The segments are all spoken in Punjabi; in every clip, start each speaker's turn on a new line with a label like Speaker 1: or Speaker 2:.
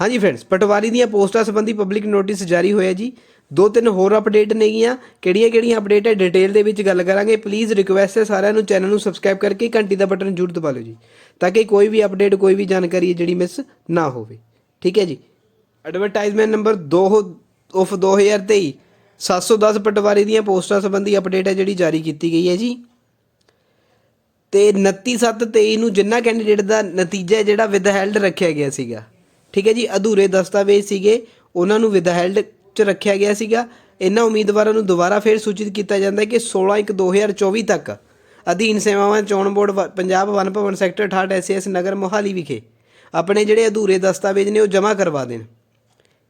Speaker 1: ਹਾਂਜੀ ਫਰੈਂਡਸ ਪਟਵਾਰੀ ਦੀਆਂ ਪੋਸਟਾਂ ਸੰਬੰਧੀ ਪਬਲਿਕ ਨੋਟਿਸ ਜਾਰੀ ਹੋਇਆ ਜੀ। ਦੋ ਤਿੰਨ ਹੋਰ ਅਪਡੇਟ ਨੇਗੀਆਂ ਕਿਹੜੀਆਂ ਕਿਹੜੀਆਂ ਅਪਡੇਟ ਹੈ ਡਿਟੇਲ ਦੇ ਵਿੱਚ ਗੱਲ ਕਰਾਂਗੇ। ਪਲੀਜ਼ ਰਿਕੁਐਸਟ ਹੈ ਸਾਰਿਆਂ ਨੂੰ ਚੈਨਲ ਨੂੰ ਸਬਸਕ੍ਰਾਈਬ ਕਰਕੇ ਘੰਟੀ ਦਾ ਬਟਨ ਜ਼ਰੂਰ ਦਬਾ ਲਓ ਜੀ, ਤਾਂ ਕਿ ਕੋਈ ਵੀ ਅਪਡੇਟ ਕੋਈ ਵੀ ਜਾਣਕਾਰੀ ਜਿਹੜੀ ਮਿਸ ਨਾ ਹੋਵੇ। ਠੀਕ ਹੈ ਜੀ? ਐਡਵਰਟਾਈਜ਼ਮੈਂਟ ਨੰਬਰ 2 ਆਫ 2023 710 ਪਟਵਾਰੀ ਦੀਆਂ ਪੋਸਟਾਂ ਸੰਬੰਧੀ ਅਪਡੇਟ ਹੈ ਜਿਹੜੀ ਜਾਰੀ ਕੀਤੀ ਗਈ ਹੈ ਜੀ। ਤੇ 29/7/23 ਨੂੰ ਜਿੰਨਾ ਕੈਂਡੀਡੇਟ ਦਾ ਨਤੀਜਾ ਹੈ ਜਿਹੜਾ ਵਿਦਹੈਲਡ ਰੱਖਿਆ ਗਿਆ ਸੀਗਾ। ਠੀਕ ਹੈ ਜੀ, ਅਧੂਰੇ ਦਸਤਾਵੇਜ਼ ਸੀਗੇ, ਉਹਨਾਂ ਨੂੰ ਵਿਦਹੈਲਡ ਚ ਰੱਖਿਆ ਗਿਆ ਸੀਗਾ। ਇਹਨਾਂ ਉਮੀਦਵਾਰਾਂ ਨੂੰ ਦੁਬਾਰਾ ਫੇਰ ਸੂਚਿਤ ਕੀਤਾ ਜਾਂਦਾ ਹੈ ਕਿ 16/1/2024 ਤੱਕ ਅਧੀਨ ਸੇਵਾਵਾਂ ਚੋਣ ਬੋਰਡ ਵ- ਪੰਜਾਬ ਵਨ ਭਵਨ ਸੈਕਟਰ 68 ਐਸਐਸ ਨਗਰ ਮੋਹਾਲੀ ਵਿਖੇ ਆਪਣੇ ਜਿਹੜੇ ਅਧੂਰੇ ਦਸਤਾਵੇਜ਼ ਨੇ ਉਹ ਜਮ੍ਹਾਂ ਕਰਵਾ ਦੇਣ।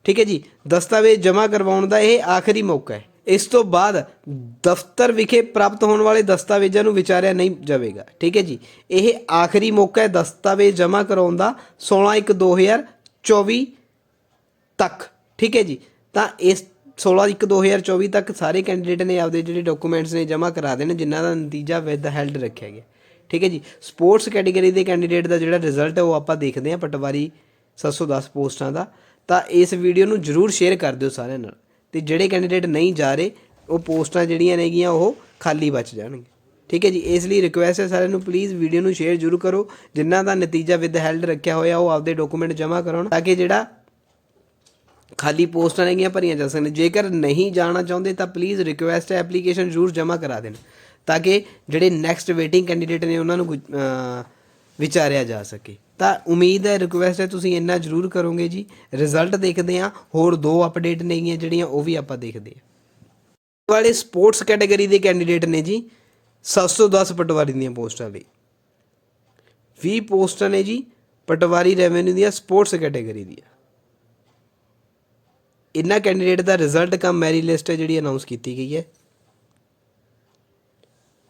Speaker 1: ਠੀਕ ਹੈ ਜੀ, ਦਸਤਾਵੇਜ਼ ਜਮ੍ਹਾਂ ਕਰਵਾਉਣ ਦਾ ਇਹ ਆਖਰੀ ਮੌਕਾ ਹੈ। ਇਸ ਤੋਂ ਬਾਅਦ ਦਫ਼ਤਰ ਵਿਖੇ ਪ੍ਰਾਪਤ ਹੋਣ ਵਾਲੇ ਦਸਤਾਵੇਜ਼ਾਂ ਨੂੰ ਵਿਚਾਰਿਆ ਨਹੀਂ ਜਾਵੇਗਾ। ਠੀਕ ਹੈ ਜੀ, ਇਹ ਆਖਰੀ ਮੌਕਾ ਹੈ ਦਸਤਾਵੇਜ਼ ਜਮ੍ਹਾਂ ਕਰਾਉਣ ਦਾ 16/1/2024 ਤੱਕ, ਠੀਕ ਹੈ ਜੀ? ਤਾਂ ਇਸ 16/1/2024 ਤੱਕ ਸਾਰੇ ਕੈਂਡੀਡੇਟ ਨੇ ਆਪਦੇ ਜਿਹੜੇ ਡਾਕੂਮੈਂਟਸ ਨੇ ਜਮ੍ਹਾਂ ਕਰਾ ਦੇਣ, ਜਿਨ੍ਹਾਂ ਦਾ ਨਤੀਜਾ ਵਿਦ ਹੈਲਡ ਰੱਖਿਆ ਗਿਆ। ਠੀਕ ਹੈ ਜੀ? ਸਪੋਰਟਸ ਕੈਟਾਗਰੀ ਦੇ ਕੈਂਡੀਡੇਟ ਦਾ ਜਿਹੜਾ ਰਿਜ਼ਲਟ ਹੈ ਉਹ ਆਪਾਂ ਦੇਖਦੇ ਹਾਂ ਪਟਵਾਰੀ 710 ਪੋਸਟਾਂ ਦਾ। ਤਾਂ ਇਸ ਵੀਡੀਓ ਨੂੰ ਜਰੂਰ ਸ਼ੇਅਰ ਕਰ ਦਿਓ ਸਾਰਿਆਂ ਨਾਲ। ਤੇ ਜਿਹੜੇ ਕੈਂਡੀਡੇਟ ਨਹੀਂ ਜਾ ਰਹੇ, ਉਹ ਪੋਸਟਾਂ ਜਿਹੜੀਆਂ ਨੇਗੀਆਂ ਉਹ ਖਾਲੀ ਬਚ ਜਾਣਗੇ ਠੀਕ ਹੈ ਜੀ, ਇਸ ਲਈ ਰਿਕੁਐਸਟ ਹੈ ਸਾਰਿਆਂ ਨੂੰ ਪਲੀਜ਼ ਵੀਡੀਓ ਨੂੰ ਸ਼ੇਅਰ ਜਰੂਰ ਕਰੋ। ਜਿਨ੍ਹਾਂ ਦਾ ਨਤੀਜਾ ਵਿਦ ਹੈਲਡ ਰੱਖਿਆ ਹੋਇਆ, ਉਹ ਆਪਦੇ ਡਾਕੂਮੈਂਟ ਜਮ੍ਹਾਂ ਕਰਾਉਣ, ਤਾਂ ਕਿ ਜਿਹੜਾ ਖਾਲੀ ਪੋਸਟਾਂ ਨੇਗੀਆਂ ਭਰੀਆਂ ਜਾ ਸਕਣ। ਜੇਕਰ ਨਹੀਂ ਜਾਣਾ ਚਾਹੁੰਦੇ, ਤਾਂ ਪਲੀਜ਼ ਰਿਕੁਐਸਟ ਹੈ ਐਪਲੀਕੇਸ਼ਨ ਜ਼ਰੂਰ ਜਮ੍ਹਾਂ ਕਰਾ ਦੇਣ, ਤਾਂ ਕਿ ਜਿਹੜੇ ਨੈਕਸਟ ਵੇਟਿੰਗ ਕੈਂਡੀਡੇਟ ਨੇ, ਉਹਨਾਂ ਨੂੰ ਗੁ- ਵਿਚਾਰਿਆ ਜਾ ਸਕੇ। ਤਾਂ ਉਮੀਦ ਹੈ ਰਿਕੁਐਸਟ ਹੈ, ਤੁਸੀਂ ਇੰਨਾ ਜ਼ਰੂਰ ਕਰੋਗੇ ਜੀ। ਰਿਜ਼ਲਟ ਦੇਖਦੇ ਹਾਂ, ਹੋਰ ਦੋ ਅਪਡੇਟ ਨੇਗੀਆਂ ਜਿਹੜੀਆਂ, ਉਹ ਵੀ ਆਪਾਂ ਦੇਖਦੇ ਹਾਂ। ਵਾਲੇ ਸਪੋਰਟਸ ਕੈਟਾਗਰੀ ਦੇ ਕੈਂਡੀਡੇਟ ਨੇ ਜੀ। 710 ਪਟਵਾਰੀ ਦੀਆਂ ਪੋਸਟਾਂ ਲਈ। 20 ਪੋਸਟਾਂ ਨੇ ਜੀ ਪਟਵਾਰੀ ਰੈਵਨਿਊ ਦੀਆਂ ਸਪੋਰਟਸ ਕੈਟਾਗਰੀ ਦੀਆਂ। ਇਹਨਾਂ ਕੈਂਡੀਡੇਟ ਦਾ ਰਿਜ਼ਲਟ ਕਮ ਮੈਰੀ ਲਿਸਟ ਹੈ ਜਿਹੜੀ ਅਨਾਉਂਸ ਕੀਤੀ ਗਈ ਹੈ।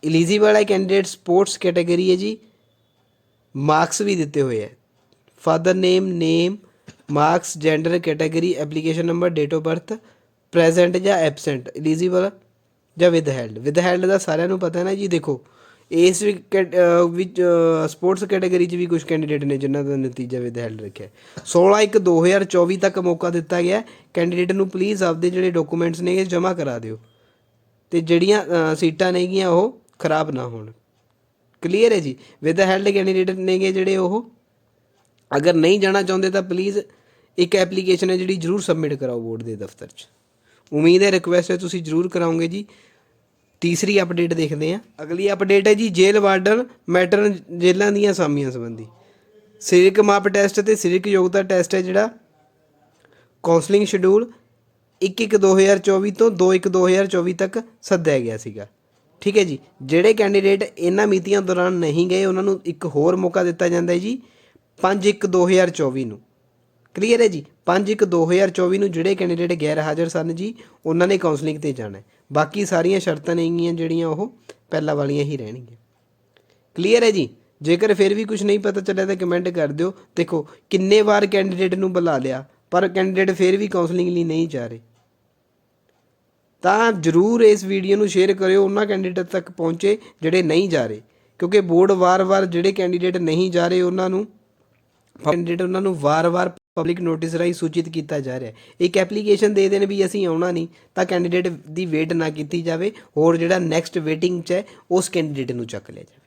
Speaker 1: ਐਲੀਜੀਬਲ ਹੈ ਕੈਂਡੀਡੇਟ ਸਪੋਰਟਸ ਕੈਟਾਗਰੀ ਹੈ ਜੀ। ਮਾਰਕਸ ਵੀ ਦਿੱਤੇ ਹੋਏ ਹੈ। Father name name marks gender category application number date of birth present ਜਾਂ ਐਬਸੈਂਟ ਐਲੀਜੀਬਲ ਜਾਂ ਵਿਦ ਹੈਲਡ ਵਿਦ ਹੈਲਡ ਦਾ ਸਾਰਿਆਂ ਨੂੰ ਪਤਾ ਨਾ ਜੀ, ਦੇਖੋ, ਇਸ ਵੀ ਕੈਟ- ਵਿੱਚ ਸਪੋਰਟਸ ਕੈਟਾਗਰੀ 'ਚ ਵੀ ਕੁਝ ਕੈਂਡੀਡੇਟ ਨੇ ਜਿਨ੍ਹਾਂ ਦਾ ਨਤੀਜਾ ਵਿਦ ਹੈਲਡ ਰੱਖਿਆ ਹੈ। 16 1 2024 ਤੱਕ ਮੌਕਾ ਦਿੱਤਾ ਗਿਆ ਕੈਂਡੀਡੇਟ ਨੂੰ ਪਲੀਜ਼ ਆਪਦੇ ਜਿਹੜੇ ਡਾਕੂਮੈਂਟਸ ਨੇ ਜਮ੍ਹਾਂ ਕਰਾ ਦਿਓ। ਤੇ ਜਿਹੜੀਆਂ ਸੀਟਾਂ ਨੇਗੀਆਂ, ਉਹ ਖਰਾਬ ਨਾ ਹੋਣ। ਕਲੀਅਰ ਹੈ ਜੀ? ਵਿਦ ਹੈਲਡ ਕੈਂਡੀਡੇਟ ਨੇਗੇ ਜਿਹੜੇ ਉਹ। ਅਗਰ ਨਹੀਂ ਜਾਣਾ ਚਾਹੁੰਦੇ ਤਾਂ ਪਲੀਜ਼ ਇੱਕ ਐਪਲੀਕੇਸ਼ਨ ਹੈ ਜਿਹੜੀ ਜਰੂਰ ਸਬਮਿਟ ਕਰਾਓ ਬੋਰਡ ਦੇ ਦਫ਼ਤਰ 'ਚ। ਉਮੀਦ ਹੈ ਰਿਕੁਐਸਟ ਹੈ ਤੁਸੀਂ ਜਰੂਰ ਕਰਾਓਗੇ ਜੀ। ਤੀਸਰੀ ਅਪਡੇਟ ਦੇਖਦੇ ਹਾਂ। ਅਗਲੀ ਅਪਡੇਟ ਹੈ ਜੀ ਜੇਲ੍ਹ ਵਾਰਡਨ ਮੈਟਰ ਜੇਲ੍ਹਾਂ ਦੀਆਂ ਅਸਾਮੀਆਂ ਸੰਬੰਧੀ। ਸਰੀਰਕ ਮਾਪ ਟੈਸਟ ਤੇ ਸਰੀਰਕ ਯੋਗਤਾ ਟੈਸਟ ਹੈ ਜਿਹੜਾ। ਕਾਉਂਸਲਿੰਗ ਸ਼ਡਿਊਲ 1/1/2024 ਤੋਂ 2/1/2024 ਤੱਕ ਸੱਦਿਆ ਗਿਆ ਸੀਗਾ। ਠੀਕ ਹੈ ਜੀ, ਜਿਹੜੇ ਕੈਂਡੀਡੇਟ ਇਹਨਾਂ ਮਿਤੀਆਂ ਦੌਰਾਨ ਨਹੀਂ ਗਏ, ਉਹਨਾਂ ਨੂੰ ਇੱਕ ਹੋਰ ਮੌਕਾ ਦਿੱਤਾ ਜਾਂਦਾ ਹੈ ਜੀ। 5/1/2024 ਨੂੰ। ਕਲੀਅਰ ਹੈ ਜੀ? 5/1/2024 ਨੂੰ ਜਿਹੜੇ ਕੈਂਡੀਡੇਟ ਗੈਰ ਹਾਜ਼ਰ ਸਨ ਜੀ, ਉਹਨਾਂ ਨੇ ਕਾਉਂਸਲਿੰਗ ਤੇ ਜਾਣਾ ਹੈ। ਬਾਕੀ ਸਾਰੀਆਂ ਸ਼ਰਤਾਂ ਨੇਗੀਆਂ ਜਿਹੜੀਆਂ ਉਹ ਪਹਿਲਾਂ ਵਾਲੀਆਂ ਹੀ ਰਹਿਣਗੀਆਂ। ਕਲੀਅਰ ਹੈ ਜੀ? ਜੇਕਰ ਫਿਰ ਵੀ ਕੁਝ ਨਹੀਂ ਪਤਾ ਚੱਲਿਆ ਤਾਂ ਕਮੈਂਟ ਕਰ ਦਿਓ। ਦੇਖੋ, ਕਿੰਨੇ ਵਾਰ ਕੈਂਡੀਡੇਟ ਨੂੰ ਬੁਲਾ ਲਿਆ, ਪਰ ਕੈਂਡੀਡੇਟ ਫਿਰ ਵੀ ਕਾਉਂਸਲਿੰਗ ਲਈ ਨਹੀਂ ਜਾ ਰਹੇ। ਤਾਂ ਜਰੂਰ ਇਸ ਵੀਡੀਓ ਨੂੰ ਸ਼ੇਅਰ ਕਰਿਓ, ਉਹਨਾਂ ਕੈਂਡੀਡੇਟ ਤੱਕ ਪਹੁੰਚੇ ਜਿਹੜੇ ਨਹੀਂ ਜਾ ਰਹੇ। ਕਿਉਂਕਿ ਬੋਰਡ ਵਾਰ-ਵਾਰ ਜਿਹੜੇ ਕੈਂਡੀਡੇਟ ਨਹੀਂ ਜਾ ਰਹੇ, ਉਹਨਾਂ ਨੂੰ ਕੈਂਡੀਡੇਟ ਉਹਨਾਂ ਨੂੰ ਵਾਰ-ਵਾਰ ਪਬਲਿਕ ਨੋਟਿਸ ਰਾਹੀਂ ਸੂਚਿਤ ਕੀਤਾ ਜਾ ਰਿਹਾ ਹੈ ਇੱਕ ਐਪਲੀਕੇਸ਼ਨ ਦੇ ਦੇਣ ਵੀ ਅਸੀਂ ਆਉਣਾ ਨਹੀਂ ਤਾਂ ਕੈਂਡੀਡੇਟ ਦੀ ਵੇਟ ਨਾ ਕੀਤੀ ਜਾਵੇ ਹੋਰ ਜਿਹੜਾ ਨੈਕਸਟ ਵੇਟਿੰਗ 'ਚ ਹੈ ਉਸ ਕੈਂਡੀਡੇਟ ਨੂੰ ਚੱਕ ਲਿਆ ਜਾਵੇ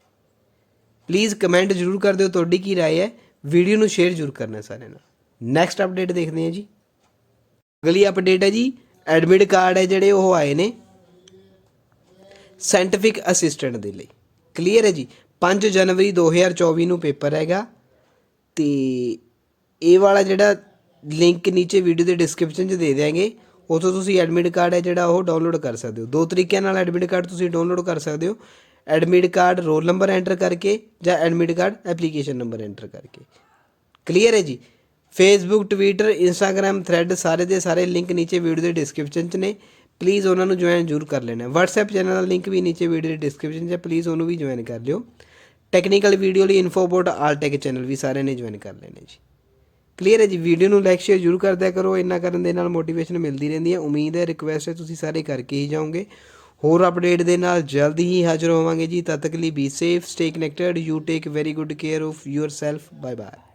Speaker 1: ਪਲੀਜ਼ ਕਮੈਂਟ ਜ਼ਰੂਰ ਕਰ ਦਿਓ ਤੁਹਾਡੀ ਕੀ رائے ਹੈ ਵੀਡੀਓ ਨੂੰ ਸ਼ੇਅਰ ਜ਼ਰੂਰ ਕਰਨਾ ਸਾਰਿਆਂ ਨਾਲ ਨੈਕਸਟ ਅਪਡੇਟ ਦੇਖਦੇ ਹਾਂ ਜੀ ਅਗਲੀ ਅਪਡੇਟ ਹੈ ਜੀ ਐਡਮਿਟ ਕਾਰਡ ਹੈ ਜਿਹੜੇ ਉਹ ਆਏ ਨੇ ਸਾਇੰਟਿਫਿਕ ਅਸਿਸਟੈਂਟ ਦੇ ਲਈ ਕਲੀਅਰ ਹੈ ਜੀ 5 ਜਨਵਰੀ 2024 ਨੂੰ ਪੇਪਰ ਹੈਗਾ ਤੇ ਇਹ ਵਾਲਾ ਜਿਹੜਾ ਲਿੰਕ ਨੀਚੇ ਵੀਡੀਓ ਦੇ ਡਿਸਕ੍ਰਿਪਸ਼ਨ 'ਚ ਦੇ ਦਿਆਂਗੇ, ਉਥੋਂ ਤੁਸੀਂ ਐਡਮਿਟ ਕਾਰਡ ਹੈ ਜਿਹੜਾ ਉਹ ਡਾਊਨਲੋਡ ਕਰ ਸਕਦੇ ਹੋ। ਦੋ ਤਰੀਕਿਆਂ ਨਾਲ ਐਡਮਿਟ ਕਾਰਡ ਤੁਸੀਂ ਡਾਊਨਲੋਡ ਕਰ ਸਕਦੇ ਹੋ। Admit card roll number enter ਕਰਕੇ ਜਾਂ admit card application number enter ਕਰਕੇ। ਕਲੀਅਰ ਹੈ ਜੀ? ਫੇਸਬੁੱਕ ਟਵਿੱਟਰ ਇੰਸਟਾਗ੍ਰam ਥ੍ਰੈਡ ਸਾਰੇ ਦੇ ਸਾਰੇ ਲਿੰਕ ਨੀਚੇ ਵੀਡੀਓ ਦੇ ਡਿਸਕ੍ਰਿਪਸ਼ਨ 'ਚ ਨੇ। ਪਲੀਜ਼ ਉਹਨਾਂ ਨੂੰ ਜੁਆਇਨ ਜ਼ਰੂਰ ਕਰ ਲੈਣਾ। WhatsApp ਚੈਨਲ ਦਾ ਲਿੰਕ ਵੀ ਨੀਚੇ ਵੀਡੀਓ ਦੇ ਡਿਸਕ੍ਰਿਪਸ਼ਨ 'ਚ ਹੈ। ਪਲੀਜ਼ ਉਹਨੂੰ ਵੀ ਜੁਆਇਨ ਕਰ ਲਿਓ। ਟੈਕਨੀਕਲ ਵੀਡੀਓ ਲਈ ਇਨਫੋਬੋਟ ਆਲਟੈਕ ਚੈਨਲ ਵੀ ਸਾਰਿਆਂ ਨੇ ਜੁਆਇਨ ਕਰ ਲੈਣੇ ਜੀ। ਕਲੀਅਰ ਹੈ ਜੀ ਵੀਡੀਓ ਨੂੰ ਲਾਈਕ ਸ਼ੇਅਰ ਜ਼ਰੂਰ ਕਰਦਿਆ ਕਰੋ। ਇੰਨਾ ਕਰਨ ਦੇ ਨਾਲ ਮੋਟੀਵੇਸ਼ਨ ਮਿਲਦੀ ਰਹਿੰਦੀ ਹੈ। ਉਮੀਦ ਹੈ ਰਿਕੁਐਸਟ ਹੈ, ਤੁਸੀਂ ਸਾਰੇ ਕਰਕੇ ਹੀ ਜਾਓਗੇ। ਹੋਰ ਅਪਡੇਟ ਦੇ ਨਾਲ ਜਲਦੀ ਹੀ ਹਾਜ਼ਰ ਹੋਵਾਂਗੇ ਜੀ। ਤਦ ਤੱਕ ਲਈ be safe stay connected you take very good care of yourself bye bye